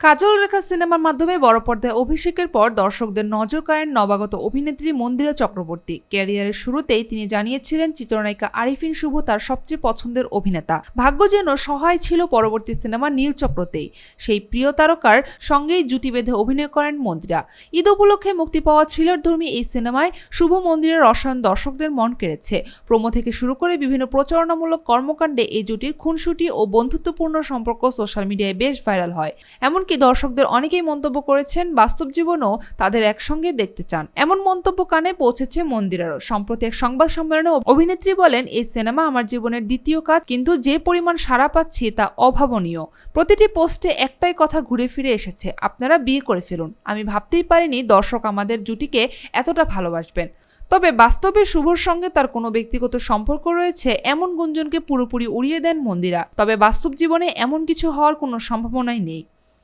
কাজল রেখা সিনেমার মাধ্যমে বড় পর্দায় অভিষেকের পর দর্শকদের নজর কাড়েন নবাগত অভিনেত্রী মন্দিরা চক্রবর্তী। ক্যারিয়ারের শুরুতেই তিনি জানিয়েছিলেন, চিত্রনায়িকা আরিফিন শুভ তার সবচেয়ে পছন্দের অভিনেতা। ভাগ্য যেন সহায় ছিল পরবর্তী সিনেমা নীল চক্রতেই। সেই প্রিয় তারকার সঙ্গেই জুটি বেঁধে অভিনয় করেন মন্দিরা। ঈদ উপলক্ষে মুক্তি পাওয়া থ্রিলারধর্মী এই সিনেমায় শুভ মন্দিরের রসায়ন দর্শকদের মন কেড়েছে। প্রোমো থেকে শুরু করে বিভিন্ন প্রচারণামূলক কর্মকাণ্ডে এই জুটির খুনসুটি ও বন্ধুত্বপূর্ণ সম্পর্ক সোশ্যাল মিডিয়ায় বেশ ভাইরাল হয়। এমনকি দর্শকদের অনেকেই মন্তব্য করেছেন, বাস্তব জীবনও তাদের একসঙ্গে দেখতে চান। এমন মন্তব্য কানে পৌঁছেছে মন্দিরারও। সম্প্রতি এক সংবাদ সম্মেলনে অভিনেত্রী বলেন, এই সিনেমা আমার জীবনের দ্বিতীয় কাজ, কিন্তু যে পরিমাণ সাড়া পাচ্ছি তা অভাবনীয়। প্রতিটি পোস্টে একটাই কথা ঘুরে ফিরে এসেছে, আপনারা বিয়ে করে ফেলুন। আমি ভাবতেই পারিনি দর্শক আমাদের জুটিকে এতটা ভালোবাসবেন। তবে বাস্তবে শুভর সঙ্গে তার কোনো ব্যক্তিগত সম্পর্ক রয়েছে, এমন গুঞ্জনকে পুরোপুরি উড়িয়ে দেন মন্দিরা। তবে বাস্তব জীবনে এমন কিছু হওয়ার কোনো সম্ভাবনাই নেই।